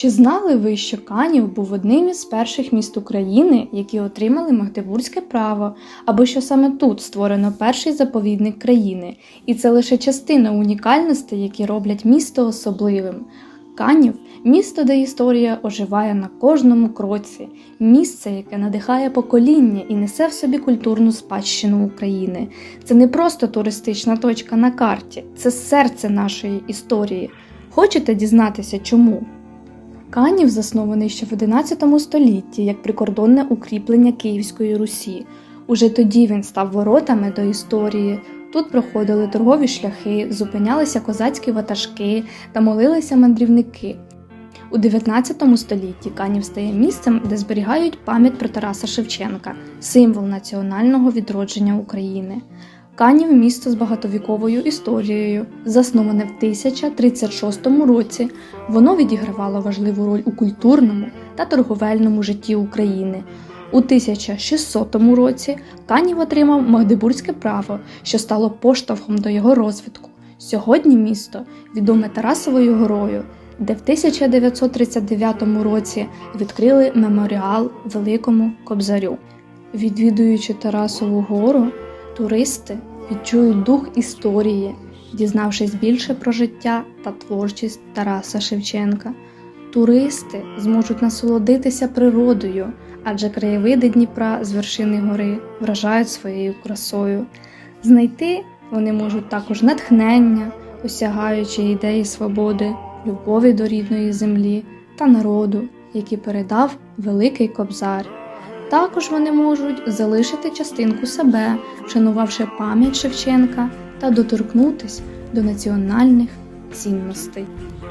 Чи знали ви, що Канів був одним із перших міст України, які отримали Магдебурзьке право, або що саме тут створено перший заповідник країни, і це лише частина унікальностей, які роблять місто особливим. Канів місто, де історія оживає на кожному кроці, місце, яке надихає покоління і несе в собі культурну спадщину України. Це не просто туристична точка на карті, це серце нашої історії. Хочете дізнатися чому? Канів заснований ще в XI столітті як прикордонне укріплення Київської Русі. Уже тоді він став воротами до історії. Тут проходили торгові шляхи, зупинялися козацькі ватажки та молилися мандрівники. У 19 столітті Канів стає місцем, де зберігають пам'ять про Тараса Шевченка, символ національного відродження України. Канів місто з багатовіковою історією, засноване в 1036 році. Воно відігравало важливу роль у культурному та торговельному житті України. У 1600 році Канів отримав Магдебурзьке право, що стало поштовхом до його розвитку. Сьогодні місто відоме Тарасовою горою, де в 1939 році відкрили меморіал Великому Кобзарю. Відвідуючи Тарасову гору, туристи відчують дух історії, дізнавшись більше про життя та творчість Тараса Шевченка. Туристи зможуть насолодитися природою, адже краєвиди Дніпра з вершини гори вражають своєю красою. Знайти вони можуть також натхнення, осягаючи ідеї свободи, любові до рідної землі та народу, які передав Великий Кобзар. Також вони можуть залишити частинку себе, вшанувавши пам'ять Шевченка та доторкнутись до національних цінностей.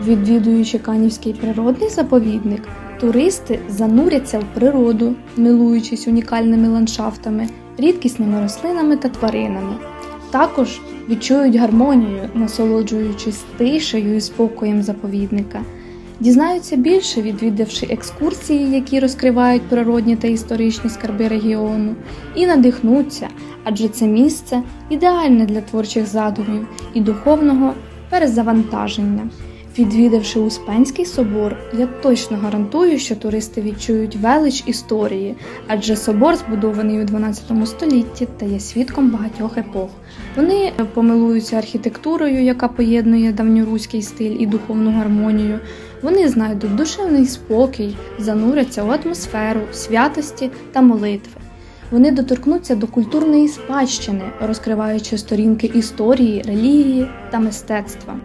Відвідуючи Канівський природний заповідник, туристи зануряться в природу, милуючись унікальними ландшафтами, рідкісними рослинами та тваринами. Також відчують гармонію, насолоджуючись тишею і спокоєм заповідника. Дізнаються більше, відвідавши екскурсії, які розкривають природні та історичні скарби регіону, і надихнуться, адже це місце ідеальне для творчих задумів і духовного перезавантаження. Відвідавши Успенський собор, я точно гарантую, що туристи відчують велич історії, адже собор збудований у 12 столітті та є свідком багатьох епох. Вони помилуються архітектурою, яка поєднує давньоруський стиль і духовну гармонію. Вони знайдуть душевний спокій, зануряться у атмосферу, святості та молитви. Вони доторкнуться до культурної спадщини, розкриваючи сторінки історії, релігії та мистецтва.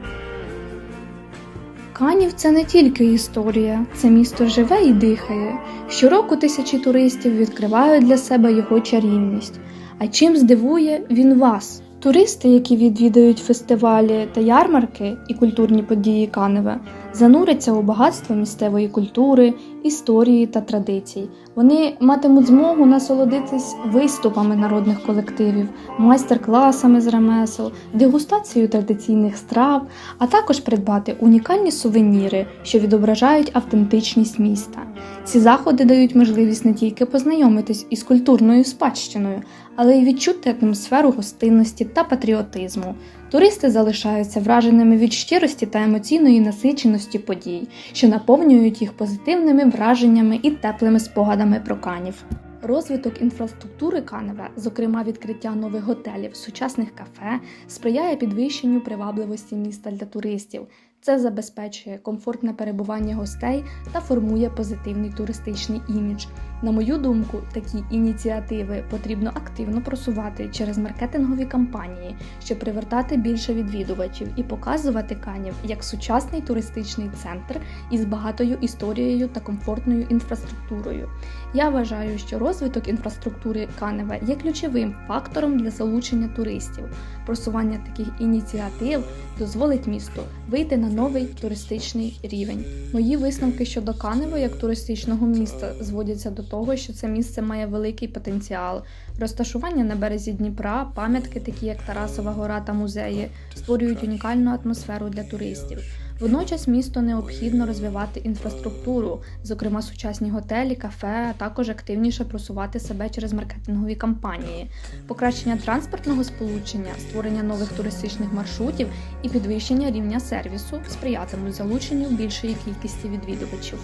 Канів це не тільки історія, це місто живе і дихає. Щороку тисячі туристів відкривають для себе його чарівність. А чим здивує він вас? Туристи, які відвідають фестивалі та ярмарки і культурні події Канева, зануряться у багатство місцевої культури, історії та традицій. Вони матимуть змогу насолодитись виступами народних колективів, майстер-класами з ремесел, дегустацією традиційних страв, а також придбати унікальні сувеніри, що відображають автентичність міста. Ці заходи дають можливість не тільки познайомитись із культурною спадщиною, але й відчути атмосферу гостинності та патріотизму. Туристи залишаються враженими від щирості та емоційної насиченості подій, що наповнюють їх позитивними враженнями і теплими спогадами про канів. Розвиток інфраструктури Канева, зокрема відкриття нових готелів, сучасних кафе, сприяє підвищенню привабливості міста для туристів. Це забезпечує комфортне перебування гостей та формує позитивний туристичний імідж. На мою думку, такі ініціативи потрібно активно просувати через маркетингові кампанії, щоб привертати більше відвідувачів і показувати канів як сучасний туристичний центр із багатою історією та комфортною інфраструктурою. Я вважаю, що розвиток інфраструктури Канева є ключовим фактором для залучення туристів. Просування таких ініціатив дозволить місту вийти на новий туристичний рівень. Мої висновки щодо Канева як туристичного міста зводяться до того, що це місце має великий потенціал. Розташування на березі Дніпра, пам'ятки, такі як Тарасова гора та музеї, створюють унікальну атмосферу для туристів. Водночас місто необхідно розвивати інфраструктуру, зокрема сучасні готелі, кафе, а також активніше просувати себе через маркетингові кампанії, покращення транспортного сполучення, створення нових туристичних маршрутів і підвищення рівня сервісу сприятимуть залученню більшої кількості відвідувачів.